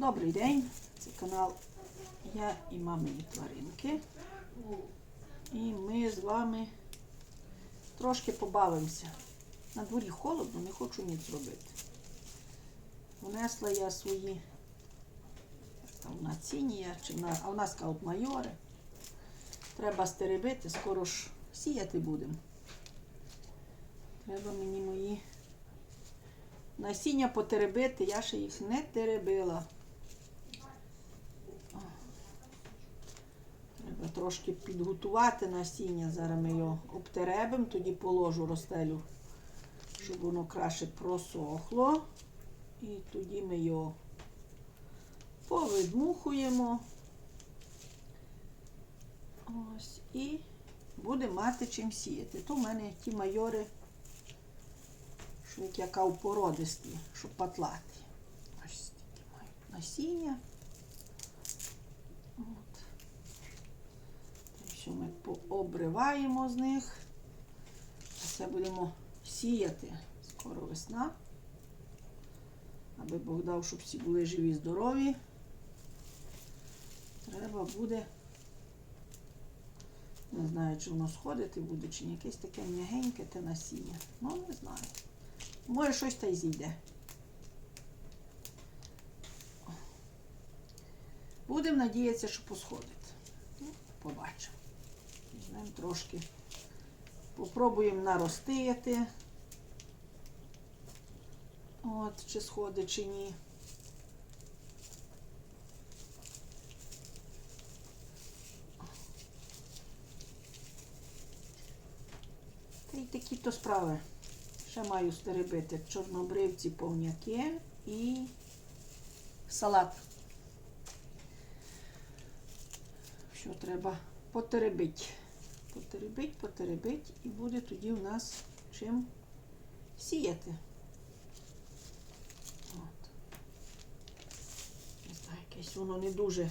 Добрий день, це канал Я і мамині тваринки. І ми з вами трошки побавимося. На дворі холодно, не хочу ніч робити. Внесла я свої як там, націння, чи на, а в нас кажуть майори. Треба стеребити, скоро ж сіяти будемо. Треба мені мої насіння потеребити, я ще їх не теребила. О. Треба трошки підготувати насіння. Зараз ми його обтеребимо, тоді положу розстелю, щоб воно краще просохло. І тоді ми його повидмухуємо. Ось і буде мати чим сіяти. То в мене ті майори що як яка у породисті, що патлаті. Ось такі мають насіння. От. Так що ми пообриваємо з них. Це будемо сіяти. Скоро весна. Аби Бог дав, щоб всі були живі, здорові. Треба буде, не знаю, чи воно сходити буде, чи ні, якесь таке м'ягеньке те насіння. Ну, не знаю. Може, щось та й зійде. Будемо надіятися, що посходить. Ну, побачимо. Візьмемо трошки. Попробуємо наростити. От, чи сходить, чи ні. Та й такі то справи. Ще маю стеребити чорнобривці, повняки і салат. Що треба потеребить. Потеребить, потеребить, і буде тоді у нас чим сіяти. От. Не знаю, якесь воно не дуже,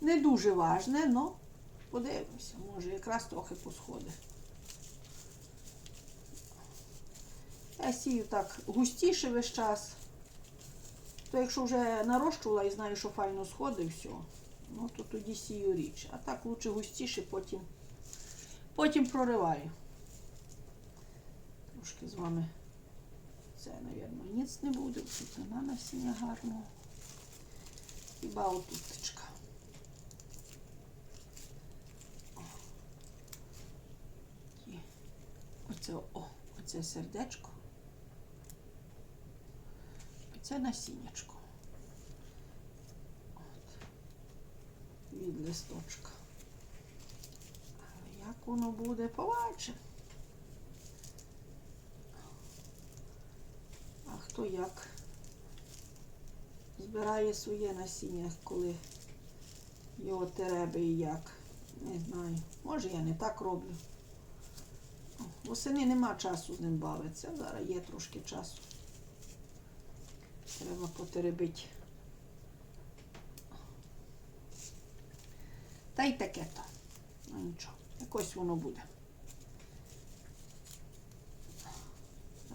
не дуже важне, але подивимося, може якраз трохи посходить. Я сію так густіше весь час. То якщо вже нарощувала і знаю, що файно сходить все, ну то тоді сію річ. А так лучше густіше, потім, потім прориваю. Трошки з вами це, мабуть, ніц не буде. Тут нема насіння гарного. Хіба отуточка. Оце, о, оце сердечко. Це насіннячко. От. Від листочка. Воно буде, побачимо. А хто як збирає своє насіння, коли його тереби і як. Не знаю. Може я не так роблю. Восени нема часу з ним бавитися. Зараз є трошки часу. Треба потеребити. Та й таке то. Ну нічого, якось воно буде.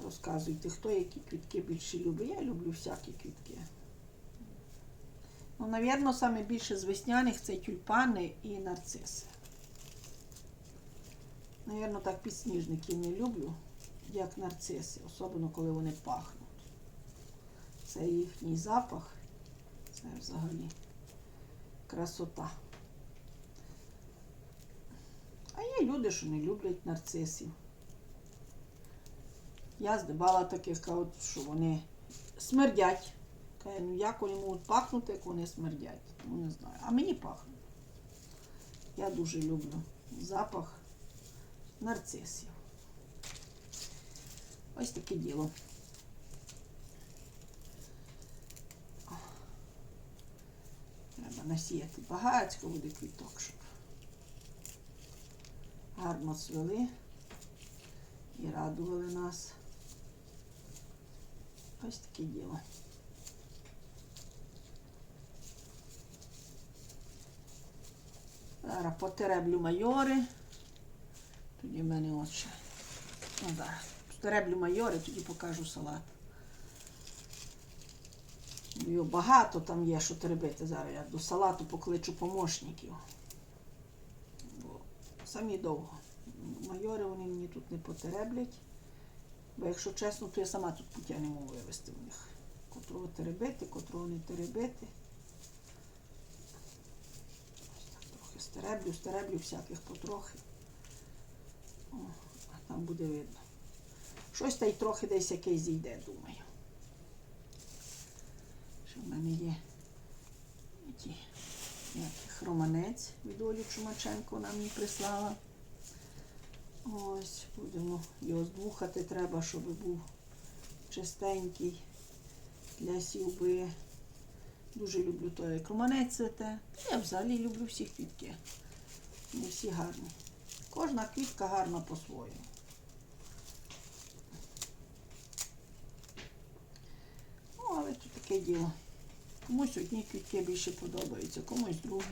Розказуйте, хто які квітки більше любить. Я люблю всякі квітки. Ну, навірно, саме більше з весняних це тюльпани і нарциси. Навірно, так підсніжників не люблю, як нарциси, особливо коли вони пахнуть. Це їхній запах. Це взагалі красота. А є люди, що не люблять нарцисів. Я здибала таких, кажуть, що вони смердять. Ну як вони можуть пахнути, як вони смердять. Ну не знаю. А мені пахнуть. Я дуже люблю запах нарцисів. Ось таке діло. Треба насіяти багатько буде квіток, гарно цвели і радували нас. Ось таке діло. Зараз потереблю майори. Тоді в мене ще. Ну зараз. Потереблю майори, тоді покажу салат. Його багато там є, що теребити зараз. Я до салату покличу помощників. Самі довго. Майори вони мені тут не потереблять. Бо якщо чесно, то я сама тут пуття не можу вивести в них. Котрого теребити, котрого не теребити. Ось так трохи стереблю, стереблю всяких потрохи. О, а там буде видно. Щось та й трохи десь якесь зійде, думаю. Що в мене є ті, їх, від Олі Чумаченко вона мені прислала. Ось, будемо його здмухати треба, щоб був чистенький для сівби. Дуже люблю той як романець цвете. Я взагалі люблю всі квітки. Вони всі гарні. Кожна квітка гарна по-своєму. Ну, але тут таке діло. Комусь одні квітки більше подобаються, комусь другі.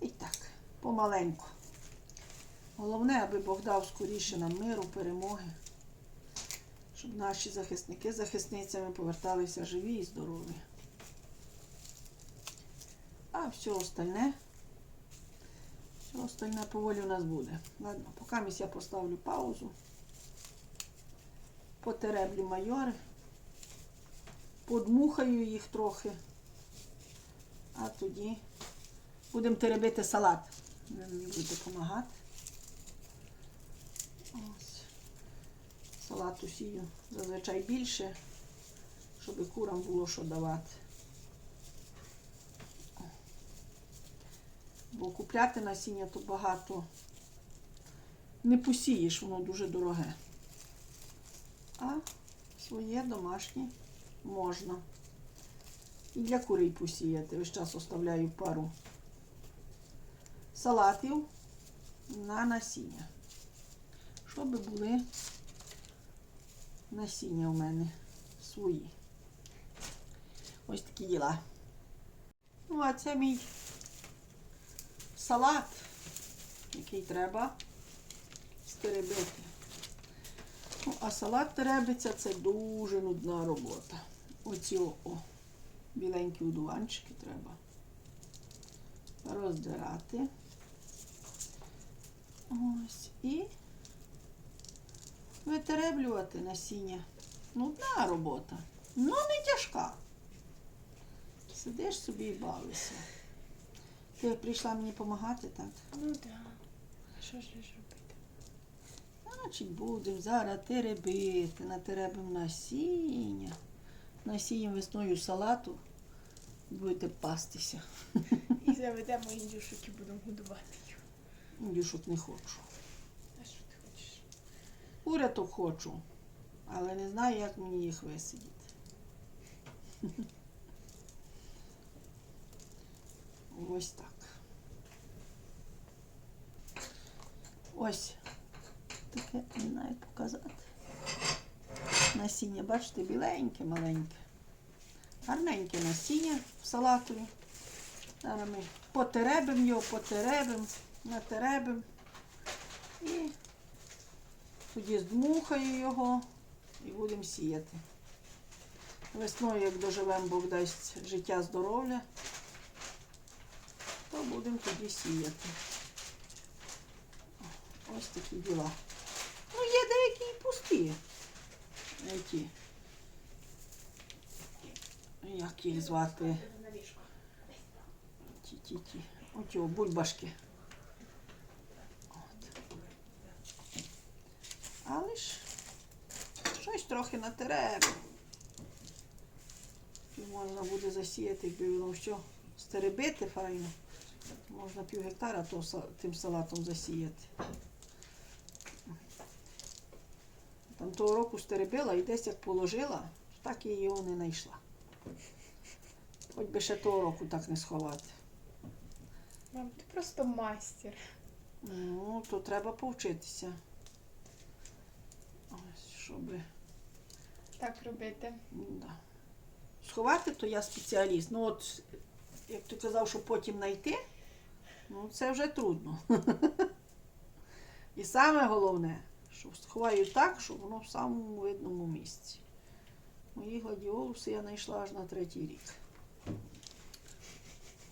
І так, помаленьку. Головне, аби Бог дав скоріше нам миру, перемоги, щоб наші захисники захисницями поверталися живі і здорові. А все остальне, все остальне поволі у нас буде. Ладно, поки я поставлю паузу, потереблю майори, подмухаю їх трохи, а тоді будемо теребити салат. Мені буде допомагати. Ось. Салату сію зазвичай більше, щоб курам було що давати. Бо купляти насіння то багато не посієш, воно дуже дороге. А своє домашнє можна. І для курей посіяти. Весь час оставляю пару салатів на насіння щоб були насіння у мене свої. Ось такі діла. Ну, а це мій салат, який треба стеребити. Ну, а салат теребиться це дуже нудна робота. Оці о, о біленькі удуванчики треба роздирати. Ось і витереблювати насіння. Нудна робота. Ну не тяжка. Сидиш собі і бавишся. Ти прийшла мені допомагати, так? Ну так. Що ж ж робити? Значить, будемо зараз теребити, натеребимо насіння. Насіємо весною салату. Будете пастися. І заведемо індюшок і будемо годувати їх. Індюшок не хочу. А що ти хочеш? Уряток хочу, але не знаю, як мені їх висидіти. Ось так. Ось таке не знаю показати. Насіння, бачите, біленьке, маленьке. Гарненьке насіння в салатові. Зараз ми потеребимо його, потеребимо, натеребимо. І тоді здмухаю його і будемо сіяти. Весною, як доживемо, Бог дасть життя, здоров'я, то будемо тоді сіяти. Ось такі діла. Ну, є деякі і пусті. Ті. Як їх звати? Ті-ті-ті. Оті о, бульбашки. От. Але ж щось трохи натереб. І можна буде засіяти, якби воно все стеребити файно. Можна пів гектара то, тим салатом засіяти. Там того року стеребила і десь як положила, так я його не знайшла. Хоч би ще того року так не сховати. Мам, ти просто майстер. Ну, то треба повчитися. Ось, щоби. Так робити. Да. Сховати, то я спеціаліст. Ну от, як ти казав, що потім знайти, ну це вже трудно. І саме головне, що сховаю так, щоб воно в самому видному місці. Мої гладіолуси я знайшла аж на третій рік.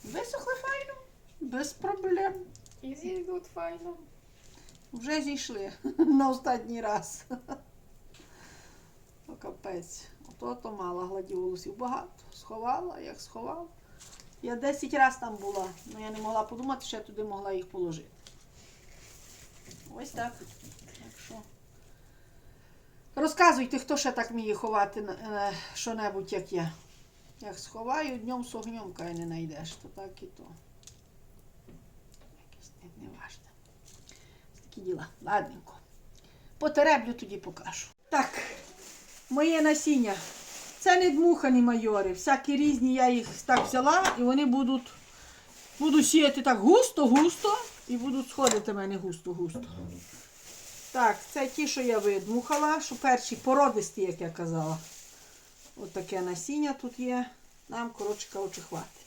Висохли файно, без проблем. І зійдуть файно. Вже зійшли на останній раз. О, капець. Ото то мало гладіолусів. Багато. Сховала, як сховала. Я 10 разів там була, але я не могла подумати, що я туди могла їх положити. Ось так. Так що. Розказуйте, хто ще так вміє ховати е, що-небудь, як я. Як сховаю, днем з огнем, кай не знайдеш, то так і то. Якесь не, не. Такі діла. Ладненько. Потереблю тоді покажу. Так, моє насіння. Це не дмухані майори. Всякі різні я їх так взяла і вони будуть, буду сіяти так густо-густо і будуть сходити в мене густо-густо. Так, це ті, що я видмухала, що перші породисті, як я казала. От таке насіння тут є. Нам, коротше кажучи, хватить.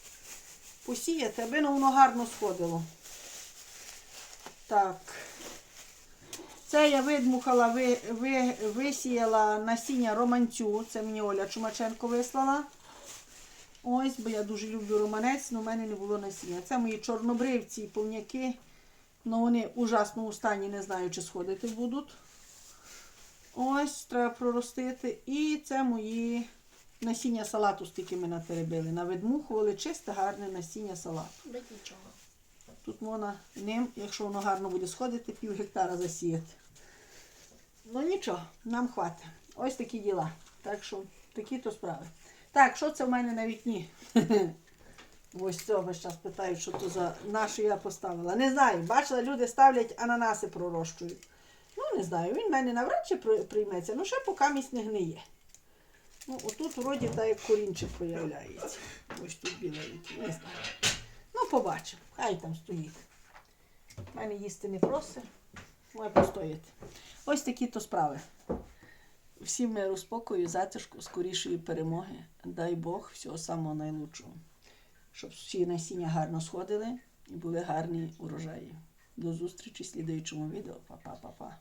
Посіяти, аби воно гарно сходило. Так. Це я видмухала, ви, ви, висіяла насіння романцю. Це мені Оля Чумаченко вислала. Ось, бо я дуже люблю романець, але в мене не було насіння. Це мої чорнобривці і повняки. Ну вони в ужасному стані, не знаю, чи сходити будуть. Ось, треба проростити. І це мої насіння салату, стільки ми натеребили. Навидмухували чисте, гарне насіння салату. Без нічого. Тут можна ним, якщо воно гарно буде сходити, пів гектара засіяти. Ну нічого, нам хватить. Ось такі діла. Так що такі то справи. Так, що це в мене на вікні? Ось цього час питають, що то за на що я поставила. Не знаю. Бачила, люди ставлять ананаси пророщують. Ну, не знаю, він в мене навряд чи прийметься, ну ще поки місць не гниє. Ну, отут вроді так як корінчик проявляється. Ось тут біленький, не знаю. Ну, побачимо. Хай там стоїть. У мене їсти не просить, має постояти. Ось такі то справи. Всім миру, спокою, затишку, скорішої перемоги. Дай Бог всього самого найлучшого. Щоб всі насіння гарно сходили і були гарні урожаї. До зустрічі в слідуючому відео. Па-па-па-па.